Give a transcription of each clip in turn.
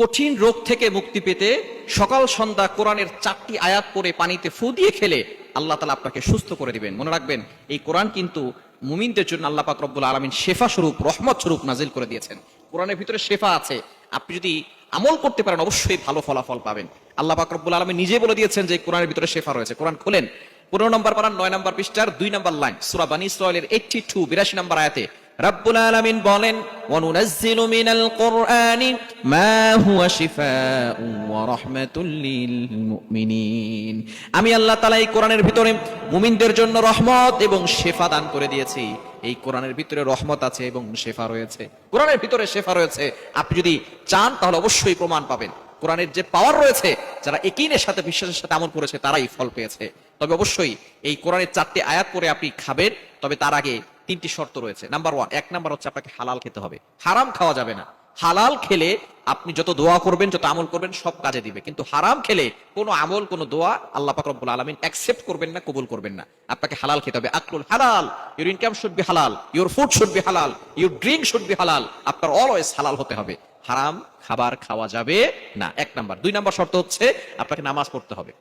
কঠিন রোগ থেকে মুক্তি পেতে সকাল, সন্ধ্যা কোরআনের চারটি আয়াত পরে পানিতে ফু দিয়ে খেলে আল্লাহ তালা আপনাকে সুস্থ করে দিবেন। মনে রাখবেন, এই কোরআন কিন্তু মুমিনদের জন্য আল্লাহ পাক রব্বুল আলমিন শেফা স্বরূপ, রহমত স্বরূপ নাজিল করে দিয়েছেন। কোরআনের ভিতরে শেফা আছে। আপনি যদি আমল করতে পারেন, অবশ্যই ভালো ফলাফল পাবেন। আল্লাহ পাক রব্বুল আলমিন নিজে বলে দিয়েছেন যে কোরআনের ভিতরে শেফা রয়েছে। কোরআন খোলেন। পনেরো নম্বর পারান নয় নম্বর পৃষ্ঠার দুই নম্বর লাইন, সুরা বানী ইসরায়েলের এইটটি টু বিরাশি নম্বর আয়াতে রাব্বুল আলামিন বলেন, ওয়ানুনাজ্জিলু মিনাল কুরআনি মা হুয়া শিফাউন ওয়া রাহমাতুল লিল মুমিনিন। আমি আল্লাহ তাআলা এই কোরআনের ভিতরে মুমিনদের জন্য রহমত এবং শেফা দান করে দিয়েছি। এই কোরআনের ভিতরে রহমত আছে এবং শেফা রয়েছে। কোরআনের ভিতরে শেফা রয়েছে। আপনি যদি চান, তাহলে অবশ্যই প্রমাণ পাবেন। কোরআনের যে পাওয়ার রয়েছে, যারা একিনের সাথে, বিশ্বাসের সাথে আমল করেছে, তারাই ফল পেয়েছে। তবে অবশ্যই এই কোরআনের চারটি আয়াত করে আপনি খাবেন, তবে তার আগে তিনটি শর্ত রয়েছে। নাম্বার ওয়ান এক নাম্বার হচ্ছে আপনাকে হালাল খেতে হবে। হারাম খাওয়া যাবে না। হালাল খেলে আপনি যত দোয়া করবেন, যত আমল করবেন, সব কাজে দিবে। কিন্তু হারাম খেলে কোনো আমল, কোনো দোয়া আল্লাহ পাক রব্বুল আলামিন অ্যাকসেপ্ট করবেন না, কবুল করবেন না। আপনাকে হালাল খেতে হবে। আকলুল হালাল your income should be halal your food should be halal your drink should be halal আপনার অলওয়েজ হালাল হতে হবে। হারাম খাবার খাওয়া যাবে না। এক নাম্বার দুই নাম্বার শর্ত হচ্ছে আপনাকে নামাজ পড়তে হবে।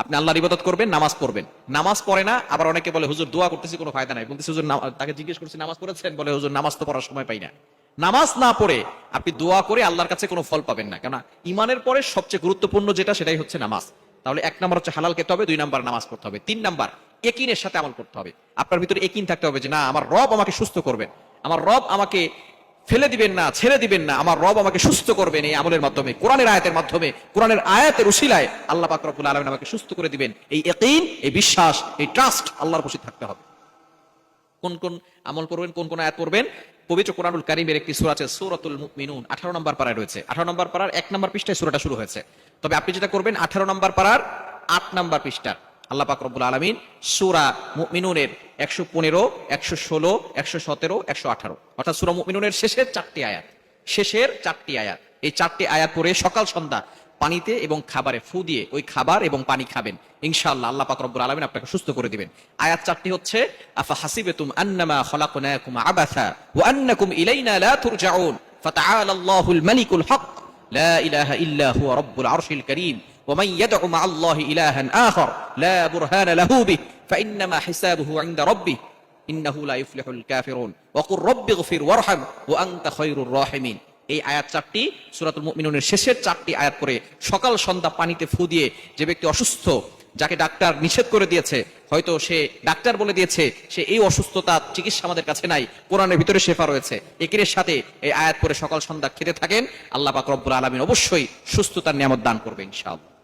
আপনি আল্লাহর ইবাদত করবেন, নামাজ পড়বেন। নামাজ পড়ে না, আবার অনেকে বলে, হুজুর, দোয়া করতেছি, কোনো ফায়দা নাই। বলতেছি, হুজুর তাকে জিজ্ঞেস করছি, নামাজ পড়েছেন? বলে, হুজুর, নামাজ তো পড়ার সময় পাই না। নামাজ না পড়ে আপনি দোয়া করে আল্লাহর কাছে কোনো ফল পাবেন না। কেননা ইমানের পরে সবচেয়ে গুরুত্বপূর্ণ যেটা, সেটাই হচ্ছে নামাজ। তাহলে এক নম্বর হচ্ছে হালাল খেতে হবে, দুই নাম্বার নামাজ পড়তে হবে। তিন নাম্বার, একিনের সাথে আমল করতে হবে। আপনার ভিতরে একিন থাকতে হবে যে, না, আমার রব আমাকে সুস্থ করবেন। আমার রব আমাকে ফেলে দিবেন না, ছেড়ে দিবেন না। আমার রব আমাকে সুস্থ করবেন এই আমলের মাধ্যমে, কোরআনের আয়াতের মাধ্যমে। কোরআনের আয়াতের উশিলায় আল্লাহ পাক আলামিন আমাকে সুস্থ করে দিবেন। এই ইয়াকিন এই বিশ্বাস, এই ট্রাস্ট আল্লাহর প্রতি থাকতে হবে। কোন কোন আমল করবেন কোন কোন আয়াত করবেন পবিত্র কোরআনুল কারিমের একটি সূরা আছে সূরাতুল মুমিনুন 18 নম্বর পারায় রয়েছে। 18 নম্বর পারার এক নম্বর পৃষ্ঠায় সূরাটা শুরু হয়েছে। তবে আপনি যেটা করবেন 18 নম্বর পারার 8 নম্বর পৃষ্ঠার আল্লাহ পাক রব্বুল আলামিন সূরা মুমিনুনের 115 116 117 118 অর্থাৎ সূরা মুমিনুনের শেষের চারটি আয়াত। শেষের চারটি আয়াত। এই চারটি আয়াত পরে সকাল, সন্ধ্যা পানিতে এবং খাবারে ফু দিয়ে ওই খাবার এবং পানি খাবেন। ইনশাআল্লাহ আল্লাহ পাক রব্বুল আলামিন আপনাকে সুস্থ করে দিবেন। আয়াত চারটি হচ্ছে, আফা হাসিবাতুম আন্নামা খলাকনাকুম আবাসা ওয়া আন্নাকুম ইলাইনা লা তুরজাউন। ফাতাআলা আল্লাহুল মালিকুল হক। লা ইলাহা ইল্লা হুয়া রব্বুল আরশিল কারীম। ومن يدع مع الله إلها آخر لا برهان له به فإنما حسابه عند ربه إنه لا يفلح الكافرون وقل رب اغفر وارحم وأنت خير الراحمين এই আয়াত চারটি সুরাতুল মুমিনুনের শেষের চারটি আয়াত পরে সকাল সন্ধ্যা পানিতে ফু দিয়ে যে ব্যক্তি অসুস্থ যাকে ডাক্তার নিষেধ করে দিয়েছে হয়তো সে ডাক্তার বলে দিয়েছে সে এই অসুস্থতা চিকিৎসা আমাদের কাছে নাই কোরআনের ভিতরে শেফা রয়েছে একের সাথে এই আয়াত পরে সকাল সন্ধ্যা খেতে থাকেন আল্লাহ পাক রব্বুল আলমিন অবশ্যই সুস্থতার নিয়ামত দান করবে ইনশাআল্লাহ